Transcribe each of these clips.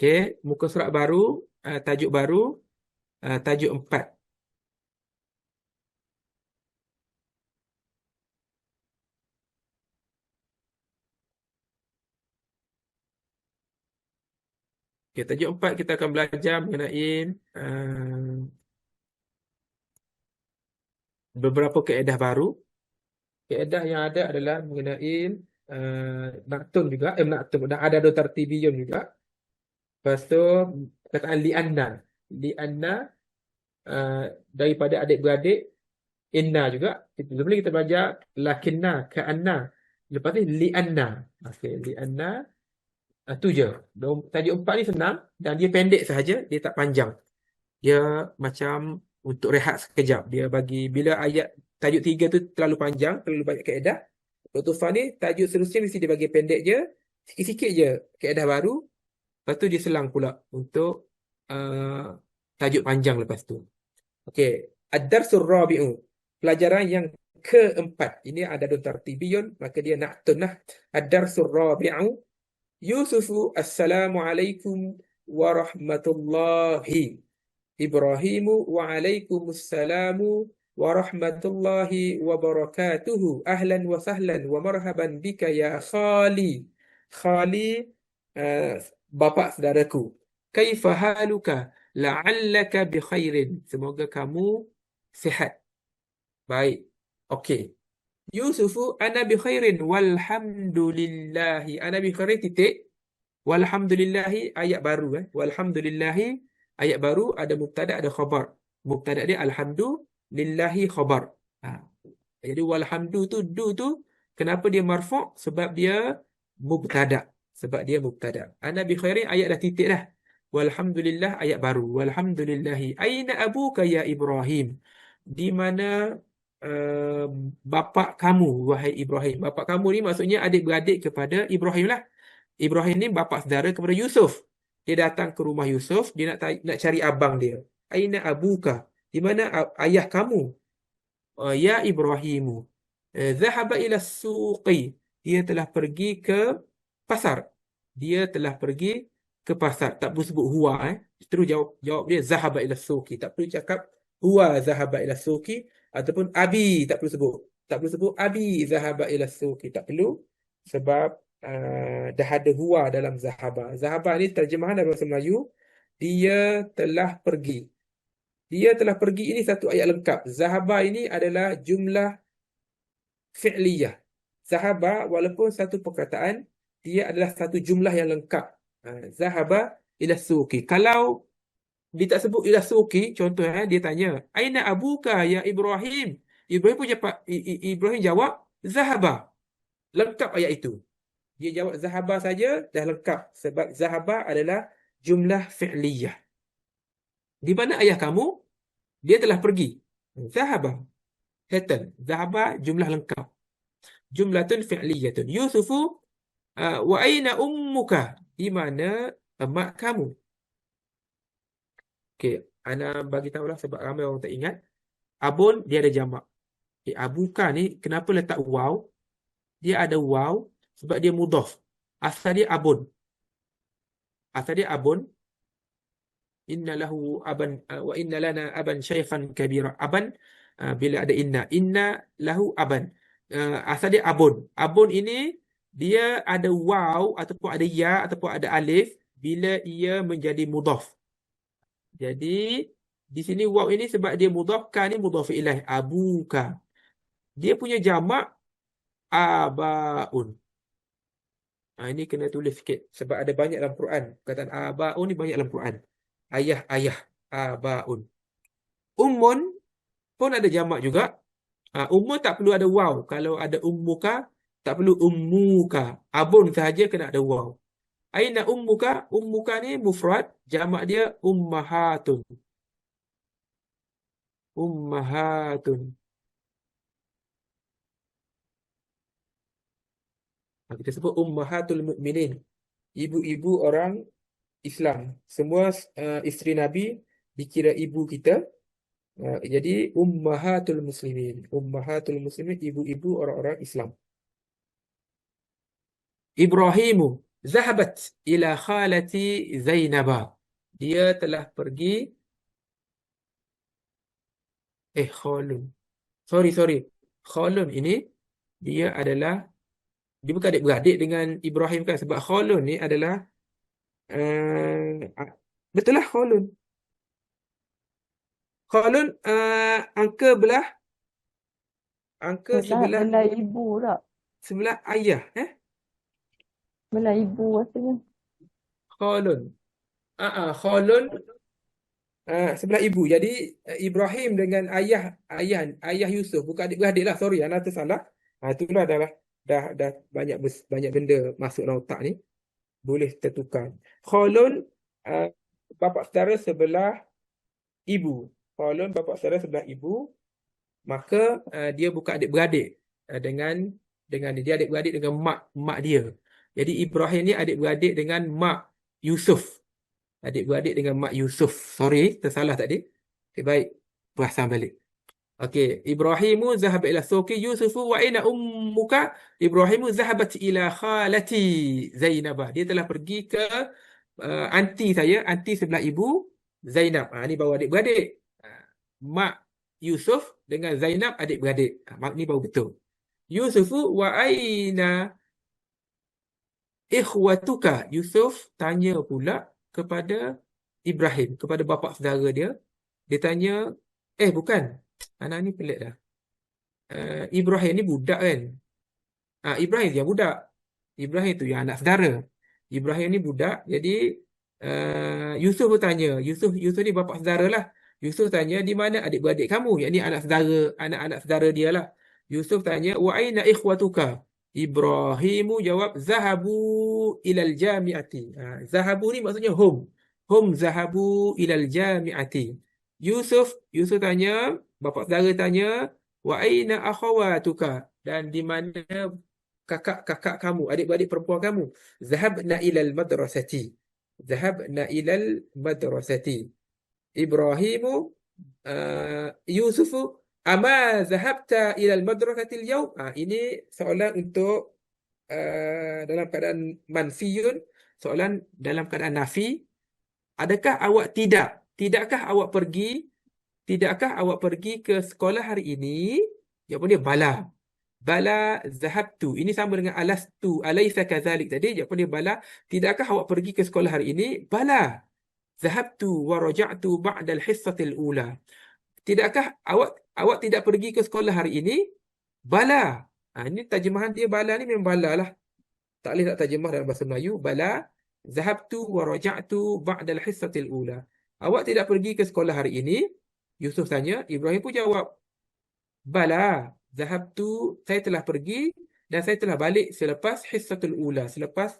Okey, muka surat baru, uh, tajuk baru, uh, tajuk empat. Okey, tajuk empat kita akan belajar mengenai uh, beberapa kaedah baru. Kaedah yang ada adalah mengenai uh, naktun juga, eh naktun, ada dua tartibiyun juga. Lepas tu, perkataan li'anna. Li'anna uh, daripada adik-beradik, inna juga. Sebelum ni kita belajar lakinna, ka'anna. Lepas ni li'anna. Okey, li'anna. Uh, tu je. Tajuk empat ni senang dan dia pendek sahaja, dia tak panjang. Dia macam untuk rehat sekejap. Dia bagi bila ayat tajuk tiga tu terlalu panjang, terlalu banyak kaedah. Dr. Fan ni tajuk seterusnya mesti dia bagi pendek je, sikit-sikit je kaedah baru. Lepas tu dia selang pula untuk uh, tajuk panjang lepas tu. Okey, ad-darsur rabi'u. Pelajaran yang keempat. Ini ada dalam tartibiyun, maka dia nak tunah ad-darsur rabi'u. Yusufu assalamu alaikum wa rahmatullahi. Ibrahimu wa alaikumussalam wa rahmatullahi wa barakatuh. Ahlan wa sahlan wa marhaban bika ya Khali. Khali uh, bapa saudaraku kaifa haluka la'allaka bi khairin semoga kamu sihat baik okey Yusufu ana bi khairin walhamdulillahi ana bi khairin titik walhamdulillahi ayat baru eh walhamdulillahi ayat baru ada mubtada ada khabar. Mubtada dia alhamdulillahi khabar. Ha. Jadi walhamdu tu du tu kenapa dia marfu' sebab dia mubtada. Sebab dia mubtada. Ana bi khairin ayat dah titik dah. Walhamdulillah ayat baru. Walhamdulillahi. Aina abuka ya Ibrahim? Di mana uh, bapa kamu wahai Ibrahim? Bapa kamu ni maksudnya adik-beradik kepada Ibrahim lah. Ibrahim ni bapa saudara kepada Yusuf. Dia datang ke rumah Yusuf, dia nak nak cari abang dia. Aina abuka? Di mana ayah kamu? Uh, ya Ibrahimu. Uh, zahaba ila suqi. Dia telah pergi ke pasar. Dia telah pergi ke pasar. Tak perlu sebut huwa eh. Terus jawab jawab dia zahaba ila suqi. Tak perlu cakap huwa zahaba ila suqi ataupun abi tak perlu sebut. Tak perlu sebut abi zahaba ila suqi. Tak perlu sebab uh, dah ada huwa dalam zahaba. Zahaba ni terjemahan dalam bahasa Melayu, dia telah pergi. Dia telah pergi ini satu ayat lengkap. Zahaba ini adalah jumlah fi'liyah. Zahaba walaupun satu perkataan, dia adalah satu jumlah yang lengkap. Uh, zahaba ila suki. Kalau dia tak sebut ila suki, contohnya dia tanya, Aina abuka ya Ibrahim? Ibrahim pun jawab, Ibrahim jawab, Zahaba. Lengkap ayat itu. Dia jawab zahaba saja dah lengkap sebab zahaba adalah jumlah fi'liyah. Di mana ayah kamu? Dia telah pergi. Zahaba. Hatten. Zahaba jumlah lengkap. Jumlatun fi'liyatun. Yusufu wa aina ummuka? Di mana emak kamu? Okey, ana bagi tahulah sebab ramai orang tak ingat. Abun dia ada jamak. Okay, abuka ni kenapa letak waw? Dia ada waw sebab dia mudhaf. Asal dia abun. Asal dia abun. Inna lahu aban uh, wa inna lana aban syaikhan kabira. Aban uh, bila ada inna. Inna lahu aban. Uh, asal dia abun. Abun ini dia ada waw ataupun ada ya ataupun ada alif bila ia menjadi mudhaf. Jadi di sini waw ini sebab dia mudhaf kan ni mudhaf ilaih abuka. Dia punya jamak abaun. Ha, ini kena tulis sikit sebab ada banyak dalam Quran. Perkataan abaun ni banyak dalam Quran. Ayah-ayah abaun. Ummun pun ada jamak juga. Ha, ummun tak perlu ada waw. Kalau ada ummuka, tak perlu ummuka. Abun sahaja kena ada waw. Aina ummuka? Ummuka ni mufrad. Jamak dia ummahatun. Ummahatun. Ha, kita sebut ummahatul mukminin. Ibu-ibu orang Islam. Semua uh, isteri Nabi dikira ibu kita. Uh, jadi ummahatul muslimin. Ummahatul muslimin ibu-ibu orang-orang Islam. Ibrahimu. Zahabat ila khalati Zainaba. Dia telah pergi eh Khalun. Sorry, sorry. Khalun ini dia adalah dia bukan adik-beradik dengan Ibrahim kan sebab Khalun ni adalah uh, betul lah Khalun. Khalun uh, angka belah angka Belah, sebelah belah ibu tak? sebelah ayah eh Belah ibu rasanya. Khalun. Ah uh, uh, Khalun uh, sebelah ibu. Jadi uh, Ibrahim dengan ayah ayah ayah Yusuf bukan adik-beradik lah. Sorry, anak tersalah. Ah itulah adalah dah dah banyak banyak benda masuk dalam otak ni boleh tertukar. Khalun uh, bapa saudara sebelah ibu. Khalun bapa saudara sebelah ibu. Maka uh, dia bukan adik-beradik uh, dengan dengan dia adik-beradik dengan mak mak dia. Jadi Ibrahim ni adik-beradik dengan mak Yusuf. Adik-beradik dengan mak Yusuf. Sorry, tersalah tadi. Okay, baik. Perasan balik. Okey, Ibrahimu zahab ila suqi Yusufu wa aina ummuka? Ibrahimu zahabat ila khalati Zainab. Dia telah pergi ke uh, anti saya, anti sebelah ibu Zainab. Ha, ni baru adik-beradik. Ha, mak Yusuf dengan Zainab adik-beradik. Ha, mak ni baru betul. Yusufu wa aina ikhwatuka? Yusuf tanya pula kepada Ibrahim, kepada bapa saudara dia. Dia tanya, eh bukan, Anak ni pelik dah. Uh, Ibrahim ni budak kan? Ah, Ibrahim dia budak. Ibrahim tu yang anak saudara. Ibrahim ni budak. Jadi uh, Yusuf pun tanya. Yusuf Yusuf ni bapa saudara lah. Yusuf tanya di mana adik-beradik kamu? Yang ni anak saudara, anak-anak saudara dia lah. Yusuf tanya, "Wa aina ikhwatuka?" Ibrahimu jawab, "Zahabu ilal jami'ati." Ha, zahabu ni maksudnya hum. Hum zahabu ilal jami'ati. Yusuf, Yusuf tanya, bapa saudara tanya, wa aina akhawatuka? Dan di mana kakak-kakak kamu, adik-beradik perempuan kamu? Zahabna ilal madrasati. Zahabna ilal madrasati. Ibrahimu uh, Yusufu ama zahabta ilal madrasati al-yawm? Ah ini soalan untuk uh, dalam keadaan manfiyun, soalan dalam keadaan nafi. Adakah awak tidak? Tidakkah awak pergi Tidakkah awak pergi ke sekolah hari ini? Jawapan dia bala. Bala zahabtu. Ini sama dengan alastu. Alaysa kazalik tadi. Jawapan dia bala. Tidakkah awak pergi ke sekolah hari ini? Bala. Zahabtu wa raja'tu ba'dal hissatil ula. Tidakkah awak awak tidak pergi ke sekolah hari ini? Bala. Ha, ini terjemahan dia bala ni memang bala lah. Tak boleh tak terjemah dalam bahasa Melayu. Bala. Zahabtu wa raja'tu ba'dal hissatil ula. Awak tidak pergi ke sekolah hari ini? Yusuf tanya, Ibrahim pun jawab, Bala, zahab tu, saya telah pergi dan saya telah balik selepas hissatul ula, selepas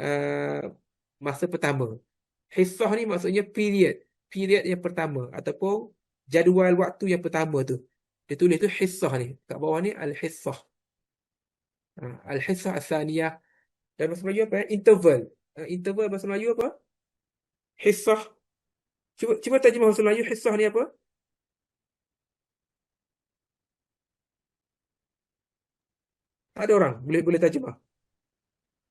uh, masa pertama. Hissah ni maksudnya period, period yang pertama ataupun jadual waktu yang pertama tu. Dia tulis tu hissah ni. Kat bawah ni al-hissah. Uh, al-hissah as-saniyah. Dan bahasa Melayu apa? Interval. Uh, interval bahasa Melayu apa? Hissah. Cuba cuba terjemah bahasa Melayu hissah ni apa? Ada orang boleh boleh terjemah.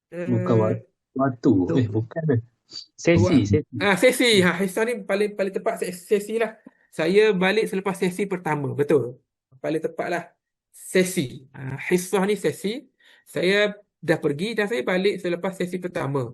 Bukan uh, waktu. Eh, bukan. Sesi. Sesi. Ah, sesi. Ha, Hisah ni paling paling tepat sesi lah. Saya balik selepas sesi pertama. Betul. Paling tepat lah. Sesi. Ha, Hisah ni sesi. Saya dah pergi dan saya balik selepas sesi pertama.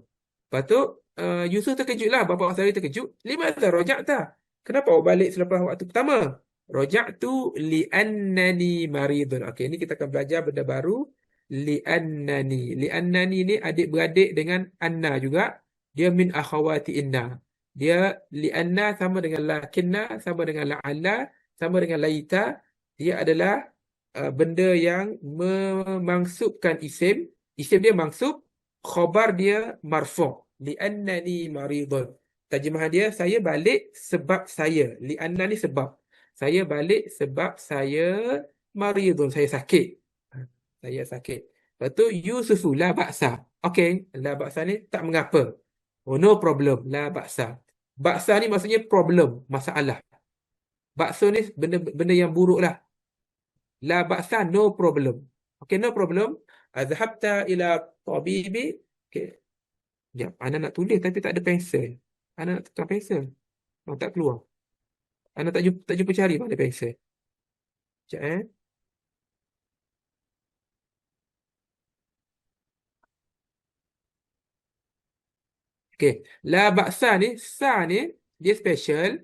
Lepas tu, uh, Yusuf terkejut lah. Bapa saya terkejut. Lima tak rojak tak? Kenapa awak balik selepas waktu pertama? Rojak tu li'annani maridun. Okey, ni kita akan belajar benda baru li'annani. Li'annani ni adik-beradik dengan anna juga. Dia min akhawati inna. Dia li'anna sama dengan lakinna, sama dengan la'alla, sama dengan laita. Dia adalah uh, benda yang memangsubkan isim. Isim dia mangsub, khabar dia marfu'. Li'annani maridun. Terjemahan dia, saya balik sebab saya. Li'anna ni sebab. Saya balik sebab saya maridun. Saya sakit saya sakit. Lepas tu Yusufu la baksa. Okey, la baksa ni tak mengapa. Oh no problem, la baksa. Baksa ni maksudnya problem, masalah. Bakso ni benda benda yang buruk lah. La baksa no problem. Okey, no problem. Azhabta ila tabibi. Okey. Sekejap. Ana nak tulis tapi tak ada pensel. Ana nak tukar pensel. Oh, tak keluar. Ana tak jumpa, tak jumpa cari mana pensel. Sekejap eh. Okey, la baksa ni, sa ni dia special.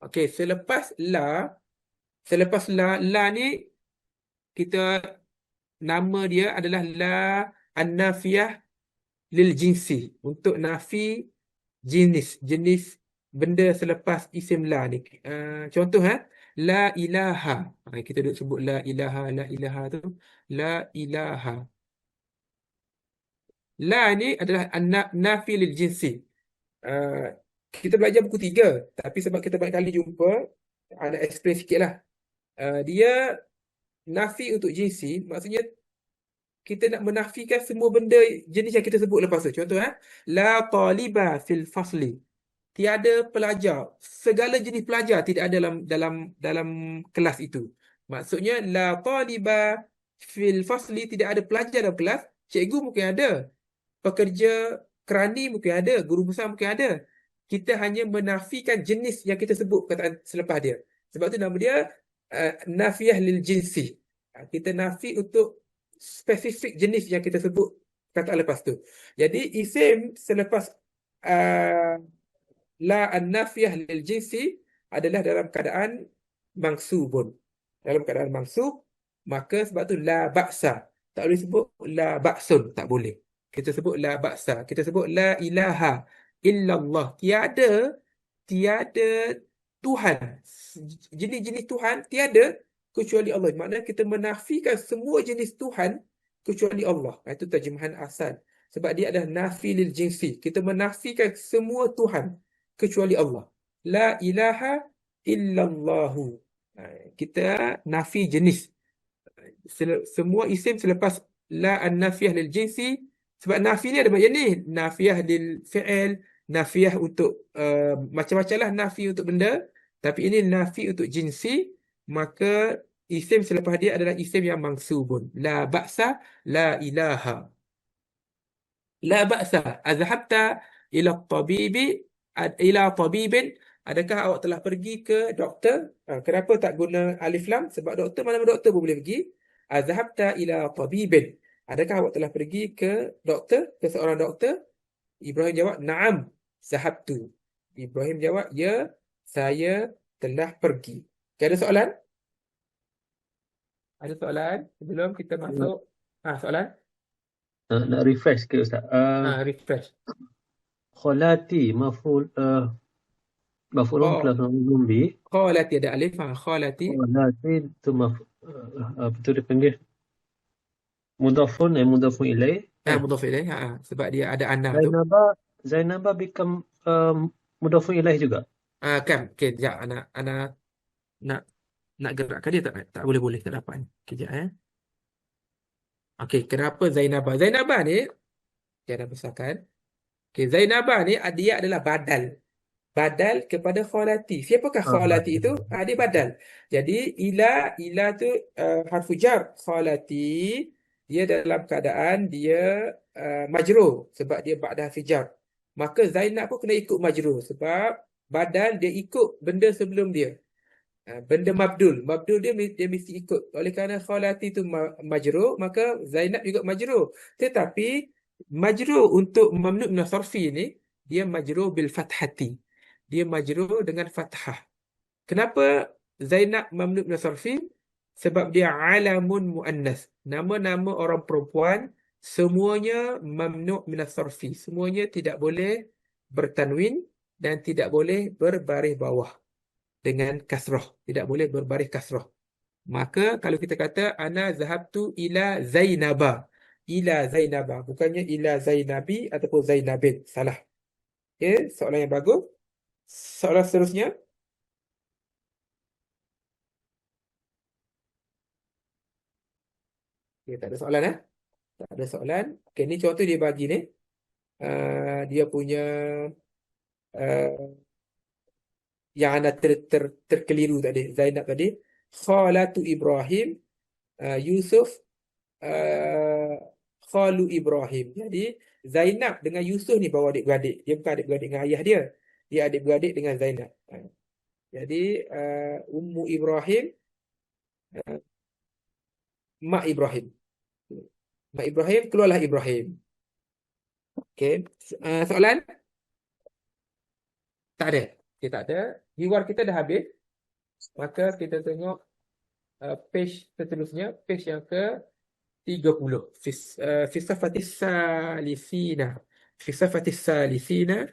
Okey, selepas la selepas la la ni kita nama dia adalah la an-nafiyah lil jinsi untuk nafi jenis jenis benda selepas isim la ni. Uh, contoh eh la ilaha. Ha, kita duk sebut la ilaha la ilaha tu la ilaha. La ni adalah nafi lil jinsi. Uh, kita belajar buku tiga tapi sebab kita banyak kali jumpa ada explain sikit lah. Uh, dia nafi untuk jinsi maksudnya kita nak menafikan semua benda jenis yang kita sebut lepas tu. Contoh eh, la taliba fil fasli. Tiada pelajar, segala jenis pelajar tidak ada dalam dalam dalam kelas itu. Maksudnya la taliba fil fasli tidak ada pelajar dalam kelas, cikgu mungkin ada. Pekerja kerani mungkin ada, guru besar mungkin ada. Kita hanya menafikan jenis yang kita sebut perkataan selepas dia. Sebab tu nama dia uh, nafiyah lil jinsi. Kita nafi untuk spesifik jenis yang kita sebut kata lepas tu. Jadi isim selepas uh, la an-nafiyah lil jinsi adalah dalam keadaan mangsubun. Dalam keadaan mangsub, maka sebab tu la ba'sa. Tak boleh sebut la ba'sun, tak boleh. Kita sebut la ba'sa. Kita sebut la ilaha illallah. Tiada tiada Tuhan. Jenis-jenis Tuhan tiada kecuali Allah. Maknanya kita menafikan semua jenis Tuhan kecuali Allah. Itu terjemahan asal. Sebab dia adalah nafi lil jinsi. Kita menafikan semua Tuhan kecuali Allah. La ilaha illallahu. Kita nafi jenis. Semua isim selepas la an-nafiyah lil jinsi. Sebab nafi ni ada banyak jenis. Nafiyah lil fi'il. Nafiyah untuk uh, macam-macam lah nafi untuk benda. Tapi ini nafi untuk jinsi maka isim selepas dia adalah isim yang mangsubun. La ba'sa, la ilaha. La ba'sa, azhabta ila tabibi, ila tabibin. Adakah awak telah pergi ke doktor? Ha, kenapa tak guna alif lam? Sebab doktor, mana-mana doktor pun boleh pergi. Azhabta ila tabibin. Adakah awak telah pergi ke doktor? Ke seorang doktor? Ibrahim jawab, na'am, zahabtu. Ibrahim jawab, ya, saya telah pergi. Okay, ada soalan? Ada soalan sebelum kita masuk? Ah, ha, soalan? Nak, nak refresh ke Ustaz? Uh, ha, refresh. Kholati maful uh, maful oh. kelas B. Kholati ada alif ah kholati. Kholati tu maf uh, apa tu dipanggil? Mudafun eh mudafun ilaih. Ah, mudafun ilaih. Ha, sebab dia ada anna tu. Zainaba Zainaba become um, mudafun ilaih juga. Ah, kan. Okey, jap anak anak nak nak gerakkan dia tak tak boleh boleh tak dapat ni. Kejap eh. Okey, kenapa Zainabah? Zainabah ni dia dah besarkan. Okey, Zainabah ni dia adalah badal. Badal kepada kholati. Siapakah ah, kholati itu? Ah, dia badal. Jadi ila ila tu uh, harfu jar kholati dia dalam keadaan dia uh, majrur sebab dia ba'da fijar. Maka Zainab pun kena ikut majrur sebab badal dia ikut benda sebelum dia. Ha, benda mabdul. Mabdul dia dia mesti ikut. Oleh kerana khalati itu majrur, maka Zainab juga majrur. Tetapi majrur untuk mamnu min sarfi ni dia majrur bil fathati. Dia majrur dengan fathah. Kenapa Zainab mamnu min sarfi? Sebab dia alamun muannas. Nama-nama orang perempuan semuanya mamnu min sarfi. Semuanya tidak boleh bertanwin dan tidak boleh berbaris bawah dengan kasrah. Tidak boleh berbaris kasrah. Maka kalau kita kata ana zahabtu ila Zainaba. Ila Zainaba. Bukannya ila Zainabi ataupun Zainabin. Salah. Okay, soalan yang bagus. Soalan seterusnya. Okay, tak ada soalan eh? Tak ada soalan. Okay, ni contoh dia bagi ni. Uh, dia punya uh, yang anda ter, ter, terkeliru tadi Zainab tadi khalatu Ibrahim uh, Yusuf uh, khalu Ibrahim. Jadi Zainab dengan Yusuf ni bawa adik-beradik. Dia bukan adik-beradik dengan ayah dia. Dia adik-beradik dengan Zainab. Jadi uh, Ummu Ibrahim uh, Mak Ibrahim. Mak Ibrahim keluarlah Ibrahim. Okey, uh, soalan? Tak ada. Okay, tak ada. Hiwar kita dah habis. Maka kita tengok uh, page seterusnya, page yang ke 30. Fis, uh, Fisafatis Salisina. Fisafatis Salisina.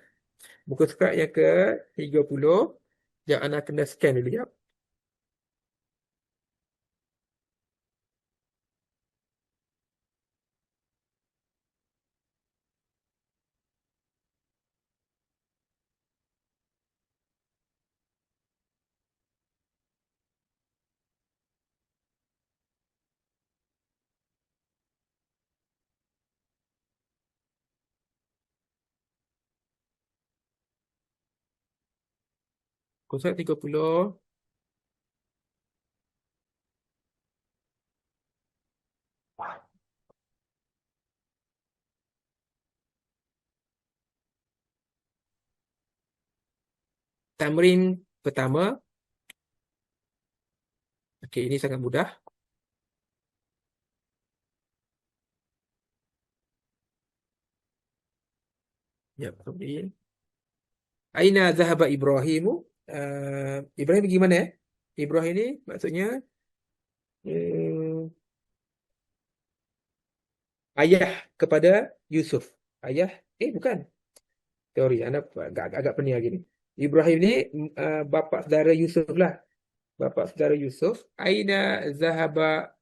Buku surat yang ke 30. Sekejap, anak kena scan dulu, ya. Konsep 30. Tamrin pertama. Okey, ini sangat mudah. Ya. Aina zahaba Ibrahimu? Uh, Ibrahim pergi mana eh? Ibrahim ni maksudnya um, ayah kepada Yusuf. Ayah, eh bukan. Teori, anak agak, agak pening lagi ni. Ibrahim ni uh, bapa saudara Yusuf lah. Bapa saudara Yusuf. Aina zahaba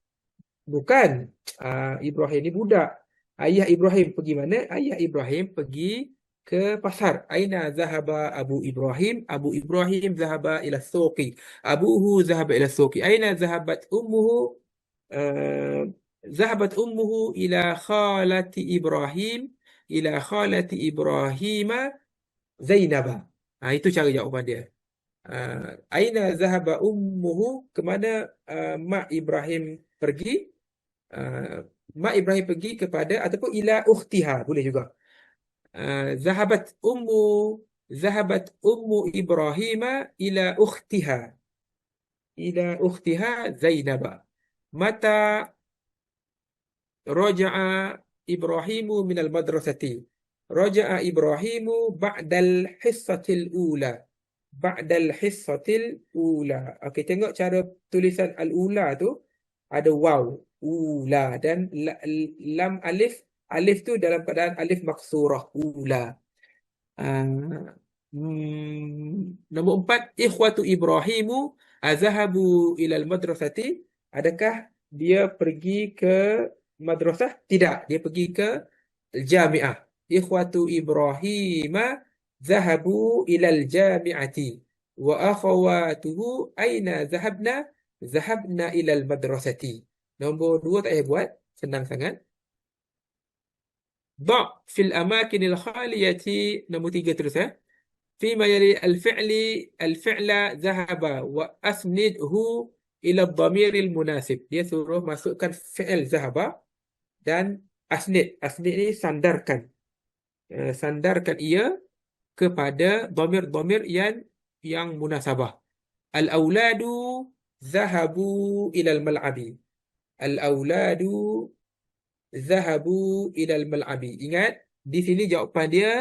bukan. Uh, Ibrahim ni budak. Ayah Ibrahim pergi mana? Ayah Ibrahim pergi ke pasar. Aina zahaba Abu Ibrahim? Abu Ibrahim zahaba ila suqi. Abuhu zahaba ila suqi. Aina zahabat ummuhu? Uh, zahabat ummuhu ila khalati Ibrahim. Ila khalati Ibrahim Zainaba. Ha, itu cara jawapan dia. Uh, aina zahaba ummuhu? Kemana uh, mak Ibrahim pergi? Uh, mak Ibrahim pergi kepada ataupun ila ukhtiha boleh juga. ذهبت أم ذهبت أم إبراهيم إلى أختها. إلى أختها زينب. متى رجع إبراهيم من المدرسة؟ رجع إبراهيم بعد الحصة الأولى. بعد الحصة الأولى. Okey tengok cara tulisan al-ula tu. Ada waw. Ula dan lam alif alif tu dalam keadaan alif maksurah ula. Uh, hmm, nombor empat, ikhwatu Ibrahimu azahabu ilal madrasati. Adakah dia pergi ke madrasah? Tidak, dia pergi ke jamiah. Ikhwatu Ibrahim zahabu ilal jamiati. Wa akhawatuhu aina zahabna? Zahabna ilal madrasati. Nombor dua tak payah buat, senang sangat. ضع في الأماكن الخالية nombor tiga terus eh فيما يلي الفعل الفعل ذهب وأسنده إلى الضمير المناسب dia suruh masukkan fi'il zahaba dan asnid asnid ni sandarkan uh, sandarkan ia kepada domir-domir yang yang munasabah al-auladu zahabu ila al-mal'abi al-auladu zahabu ilal mal'abi. Ingat, di sini jawapan dia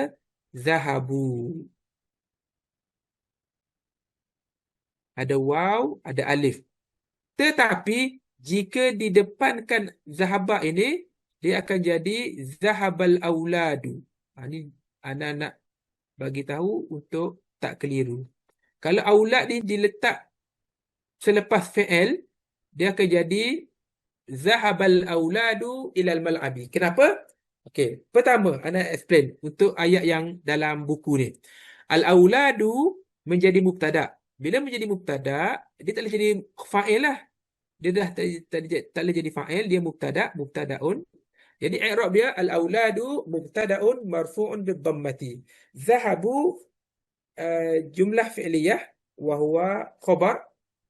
zahabu. Ada waw, ada alif. Tetapi jika didepankan zahaba ini, dia akan jadi zahabal auladu. Ha, ini anak-anak bagi tahu untuk tak keliru. Kalau aulad ni diletak selepas fi'il, dia akan jadi zahabal auladu ilal mal'abi. Kenapa? Okey, pertama ana explain untuk ayat yang dalam buku ni. Al auladu menjadi mubtada. Bila menjadi mubtada, dia tak boleh jadi fa'il lah. Dia dah tak, tak, tak boleh jadi fa'il, dia mubtada, mubtadaun. Jadi i'rab dia al auladu mubtadaun marfu'un bid dhammati. Zahabu uh, jumlah fi'liyah wa huwa khabar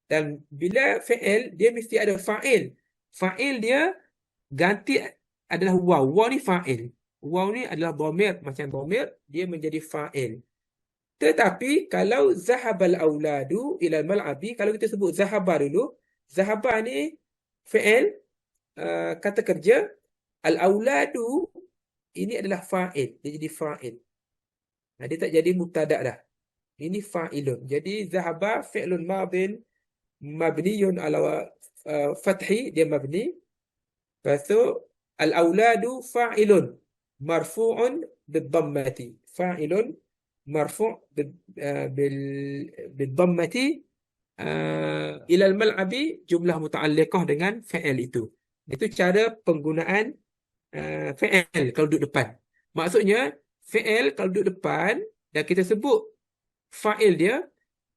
dan bila fi'il dia mesti ada fa'il fa'il dia ganti adalah waw. Waw ni fa'il. Waw ni adalah dhamir macam dhamir, dia menjadi fa'il. Tetapi kalau zahabal auladu ila mal'abi, kalau kita sebut zahaba dulu, zahaba ni fi'il uh, kata kerja al auladu ini adalah fa'il, dia jadi fa'il. Nah, dia tak jadi mubtada dah. Ini fa'ilun. Jadi zahaba fi'lun madin mabniyun ala uh, fathi dia mabni. Lepas tu al-auladu fa'ilun marfu'un bid-dhammati. Fa'ilun marfu' bid-dhammati uh, ila al-mal'abi jumlah muta'alliqah dengan fi'il itu. Itu cara penggunaan uh, fi'il kalau duduk depan. Maksudnya fi'il kalau duduk depan dan kita sebut fa'il dia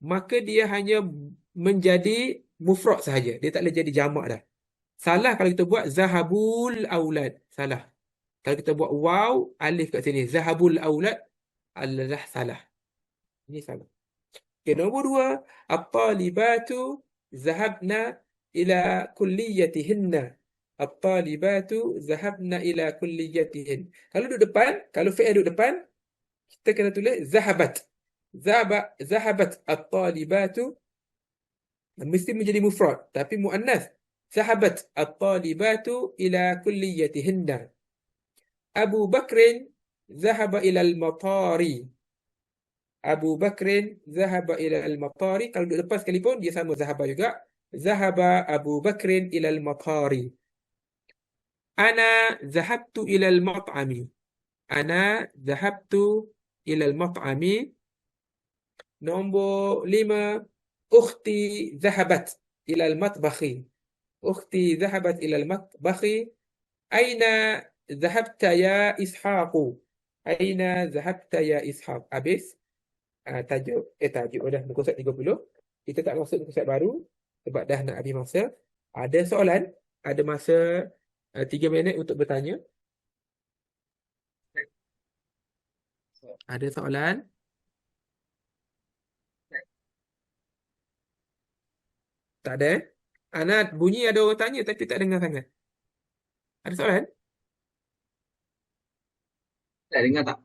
maka dia hanya menjadi mufrad sahaja. Dia tak boleh jadi jamak dah. Salah kalau kita buat zahabul aulad. Salah. Kalau kita buat waw, alif kat sini. Zahabul aulad adalah salah. Ini salah. Okay, nombor dua. At-talibatu zahabna ila kulliyatihinna. At-talibatu zahabna ila kulliyatihin. Kalau duduk depan, kalau fi'il duduk depan, kita kena tulis zahabat. Zahaba, zahabat at-talibatu مثل menjadi مفرد tapi مؤنث. ذهبت الطالبات إلى كليتهن. أبو بكر ذهب إلى المطار. أبو بكر ذهب إلى المطار. قال duduk lepas sekali pun dia ذهب juga. ذهب أبو بكر إلى المطار. أنا ذهبت إلى المطعم. أنا ذهبت إلى المطعم. نومبو لما أختي ذهبت إلى المطبخ. أختي ذهبت إلى المطبخ. أين ذهبت يا إسحاق؟ أين ذهبت يا إسحاق؟ أبيس تاجو إيه تاجو ده نقول سؤال نقول له kita tak masuk ke baru sebab dah nak habis masa. Ada soalan? Ada masa eh, uh, 3 minit untuk bertanya? Ada soalan? Tak ada eh? Ana bunyi ada orang tanya tapi tak dengar sangat. Ada soalan? Tak dengar tak?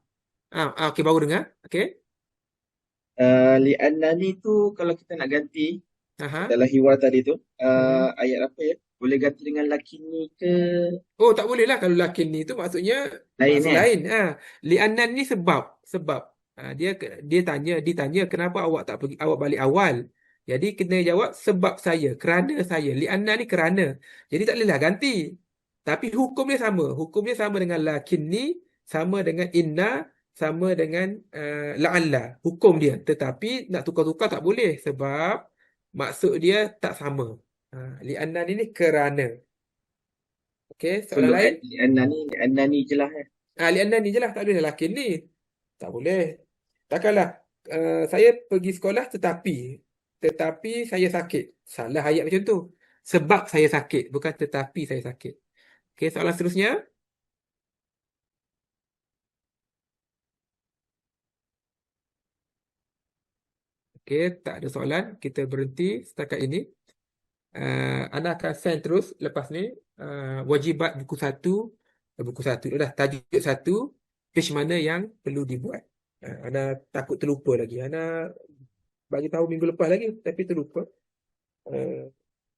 Ah, ah okey baru dengar. Okey. Uh, li'annani tu kalau kita nak ganti Aha. dalam hiwar tadi tu, uh, Hmm. ayat apa ya? Boleh ganti dengan lakini ke Oh tak boleh lah kalau lakin ni tu maksudnya lain maksud kan? lain. Ha. Li'annan ni sebab. Sebab. Ha, dia dia tanya, ditanya kenapa awak tak pergi awak balik awal. Jadi kena jawab sebab saya, kerana saya. Li'anna ni kerana. Jadi tak bolehlah ganti. Tapi hukum dia sama. Hukum dia sama dengan lakin ni, sama dengan inna, sama dengan uh, la'alla. Hukum dia. Tetapi nak tukar-tukar tak boleh sebab maksud dia tak sama. Ha, li'anna ni, ni kerana. Okey, soalan Perlu lain? kan? Li'annani, li'annani je lah kan? Ah, li'anna ni je lah. Tak boleh lakin ni. Tak boleh. Takkanlah uh, saya pergi sekolah tetapi tetapi saya sakit. Salah ayat macam tu. Sebab saya sakit, bukan tetapi saya sakit. Okey, soalan seterusnya. Okey, tak ada soalan. Kita berhenti setakat ini. Uh, Ana akan send terus lepas ni uh, wajibat buku satu eh, buku satu tu dah tajuk satu page mana yang perlu dibuat. Uh, Ana takut terlupa lagi. Ana bagi tahu minggu lepas lagi tapi terlupa. Uh,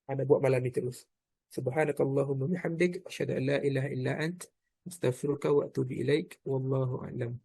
Ana buat malam ni terus. Subhanakallahumma bihamdik asyhadu an la ilaha illa ant astaghfiruka wa atubu ilaik wallahu a'lam.